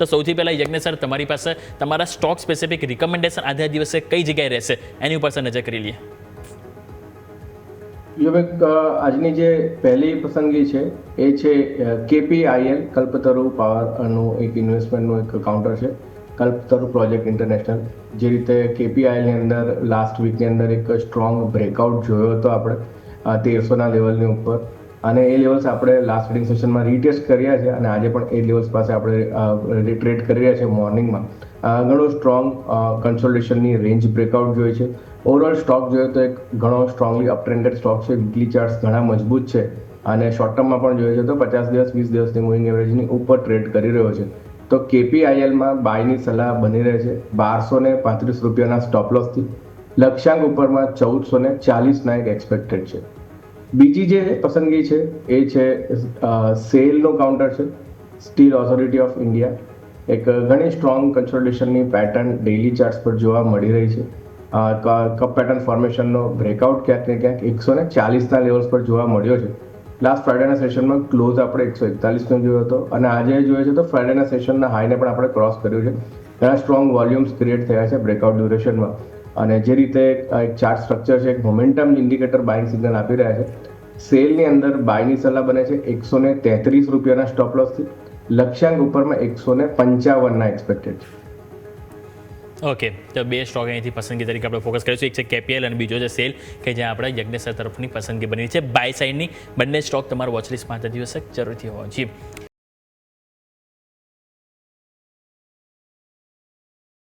તો સૌથી પહેલાં યજ્ઞ, સર, તમારી પાસે તમારા સ્ટોક સ્પેસિફિક રિકમેન્ડેશન આજે દિવસે કઈ જગ્યાએ રહેશે? એની ઉપર, સર, નજર કરી લઈએ. યુવેક આજની જે પહેલી પસંદગી છે, એ છે કેપીઆઈએલ, કલ્પતરુ પાવરનું એક ઇન્વેસ્ટમેન્ટનું એક કાઉન્ટર છે, કલ્પતરુ પ્રોજેક્ટ ઇન્ટરનેશનલ જે રીતે કેપીઆઈએલની અંદર લાસ્ટ વીકની અંદર એક સ્ટ્રોંગ બ્રેકઆઉટ જોયો હતો આપણે તેરસોના લેવલની ઉપર. અને એ લેવલ્સ આપણે લાસ્ટ ટ્રેડિંગ સેશનમાં રીટેસ્ટ કર્યા છે અને આજે પણ એ લેવલ્સ પાસે આપણે ટ્રેડ કરી રહ્યા છે મોર્નિંગમાં ઘણો સ્ટ્રોંગ કન્સોલિડેશનની રેન્જ બ્રેકઆઉટ જોઈએ છે. ઓવરઓલ સ્ટોક જોઈએ તો એક ઘણો સ્ટ્રોંગલી અપટ્રેન્ડેડ સ્ટોક છે. વીકલી ચાર્ટ્સ ઘણા મજબૂત છે. અને શોર્ટ ટર્મમાં પણ જોઈએ છે તો પચાસ દિવસ, વીસ દિવસની મૂવિંગ એવરેજની ઉપર ટ્રેડ કરી રહ્યો છે. તો કેપીઆઈએલમાં બાયની સલાહ બની રહે છે. બારસો ને પાંત્રીસ રૂપિયાના સ્ટોપ લોસથી લક્ષ્યાંક ઉપરમાં ચૌદસો ને ચાલીસના એક એક્સપેક્ટેડ છે. બીજી જે પસંદગી છે એ છે સેલનો કાઉન્ટર છે, સ્ટીલ ઓથોરિટી ઓફ ઇન્ડિયા. એક ઘણી સ્ટ્રોંગ કન્સોલિડેશનની પેટર્ન ડેઇલી ચાર્ટ્સ પર જોવા મળી રહી છે. કપ પેટર્ન ફોર્મેશનનો બ્રેકઆઉટ ક્યાંક ને ક્યાંક એકસો ને ચાલીસના લેવલ્સ પર જોવા મળ્યો છે. લાસ્ટ ફ્રાઇડેના સેશનમાં ક્લોઝ આપણે એકસો એકતાલીસનો જોયો હતો અને આજે જોઈએ છે તો ફ્રાઇડેના સેશનના હાઈને પણ આપણે ક્રોસ કર્યું છે. ઘણા સ્ટ્રોંગ વોલ્યુમ્સ ક્રિએટ થયા છે બ્રેકઆઉટ ડ્યુરેશનમાં. અને જે રીતે એક ચાર્ટ સ્ટ્રક્ચર છે, એક મોમેન્ટમ ઇન્ડિકેટર બાઇંગ સિગ્નલ આપી રહ્યા છે. સેલની અંદર બાયની સલાહ બને છે એકસો ને તેત્રીસ રૂપિયાના સ્ટોપ લોસથી લક્ષ્યાંક ઉપરમાં એકસો ને પંચાવનના એક્સપેક્ટેડ છે. ઓકે તો બે સ્ટોક અહીંથી પસંદગી તરીકે આપણે ફોકસ કરીશું. એક છે કેપીએલ અને બીજો છે સેલ કે જ્યાં આપણે યજ્ઞેશ્વર તરફની પસંદગી બની છે. બાય સાઇડની બંને સ્ટોક તમારા વોચલિસ્ટમાં આજના દિવસે જરૂરથી હોવા જોઈએ.